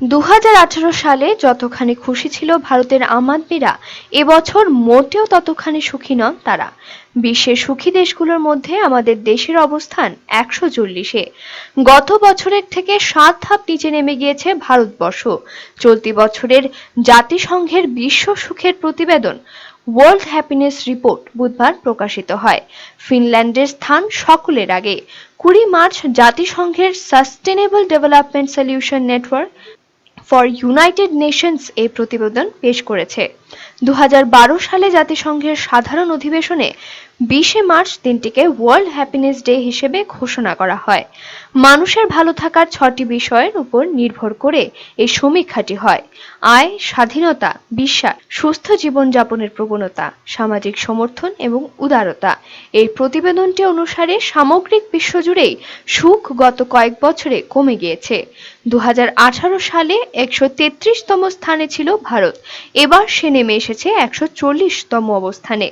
দু হাজার আঠারো সালে যতখানি খুশি ছিল ভারতের আম আদমিরা এবছর মোটেও ততখানি সুখী নন তারা। বিশ্বের সুখী দেশগুলোর মধ্যে আমাদের দেশের অবস্থান একশো চল্লিশে। গত বছরের থেকে সাত ধাপ নিচে নেমে গিয়েছে ভারতবর্ষ। চলতি বছরের জাতিসংঘের বিশ্ব সুখের প্রতিবেদন ওয়ার্ল্ড হ্যাপিনেস রিপোর্ট বুধবার প্রকাশিত হয়। ফিনল্যান্ডের স্থান সকলের আগে। কুড়ি মার্চ জাতিসংঘের sustainable development solution network for United Nations এ প্রতিবেদন পেশ করেছে। দু হাজার বারো সালে জাতিসংঘের সাধারণ অধিবেশনে বিশে মার্চ দিনটিকে ওয়ার্ল্ড হ্যাপিনেস ডে হিসেবে ঘোষণা করা হয়। মানুষের ভালো থাকার ছটি বিষয়ের উপর নির্ভর করে এই সমীক্ষাটি হয়। আয়, স্বাধীনতা, বিশ্বাস, সুস্থ জীবনযাপনের প্রবণতা, সামাজিক সমর্থন এবং উদারতা। এই প্রতিবেদনটি অনুসারে সামগ্রিক বিশ্বজুড়েই সুখ গত কয়েক বছরে কমে গিয়েছে। দু হাজার আঠারো সালে একশো তেত্রিশতম স্থানে ছিল ভারত। এবার সে নেমে এসেছে একশো চল্লিশতম অবস্থানে।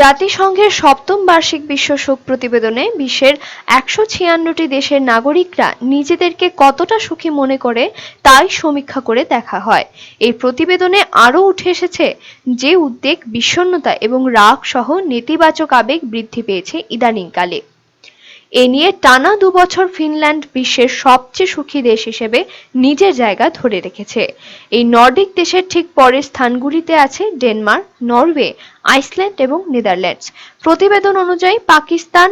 জাতিসংঘের সপ্তম বার্ষিক বিশ্ব শোক প্রতিবেদনে বিশ্বের একশো ছিয়ান্নটি দেশের নাগরিকরা নিজেদেরকে কতটা সুখী মনে করে তাই সমীক্ষা করে দেখা হয়। এই প্রতিবেদনে আরও উঠে এসেছে যে উদ্বেগ, বিষণ্ণতা এবং রাগ সহ নেতিবাচক আবেগ বৃদ্ধি পেয়েছে ইদানিংকালে। এ নিয়ে টানা দুবছর ফিনল্যান্ড বিশ্বের সবচেয়ে সুখী দেশ হিসেবে নিজের জায়গা ধরে রেখেছে। এই নর্ডিক দেশের ঠিক পরের স্থানগুলিতে আছে ডেনমার্ক, নরওয়ে, আইসল্যান্ড এবং নেদারল্যান্ডস। প্রতিবেদন অনুযায়ী পাকিস্তান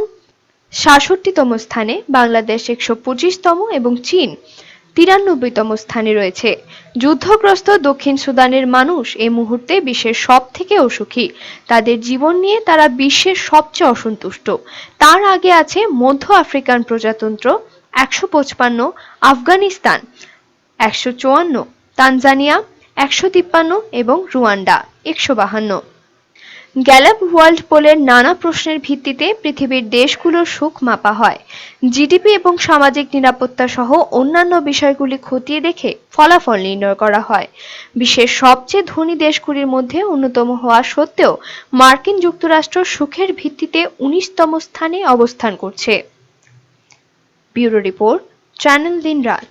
সাতষট্টিতম স্থানে, বাংলাদেশ একশো পঁচিশতম এবং চীন তিরানব্বইতম স্থানে রয়েছে। যুদ্ধগ্রস্ত দক্ষিণ সুদানের মানুষ এই মুহূর্তে বিশ্বের সব থেকে অসুখী। তাদের জীবন নিয়ে তারা বিশ্বের সবচেয়ে অসন্তুষ্ট। তার আগে আছে মধ্য আফ্রিকান প্রজাতন্ত্র, একশো পঁচপান্ন, আফগানিস্তান, একশো চুয়ান্ন, তানজানিয়া, একশো তিপ্পান্ন এবং রুয়ান্ডা, একশো বাহান্ন। গ্যালাপ ওয়ার্ল্ড পোলের নানা প্রশ্নের ভিত্তিতে পৃথিবীর দেশগুলোর সুখ মাপা হয়। জিডিপি এবং সামাজিক নিরাপত্তা সহ অন্যান্য বিষয়গুলি খতিয়ে দেখে ফলাফল নির্ণয় করা হয়। বিশ্বের সবচেয়ে ধনী দেশগুলির মধ্যে অন্যতম হওয়া সত্ত্বেও মার্কিন যুক্তরাষ্ট্র সুখের ভিত্তিতে উনিশতম স্থানে অবস্থান করছে। ব্যুরো রিপোর্ট, চ্যানেল দিন রাত।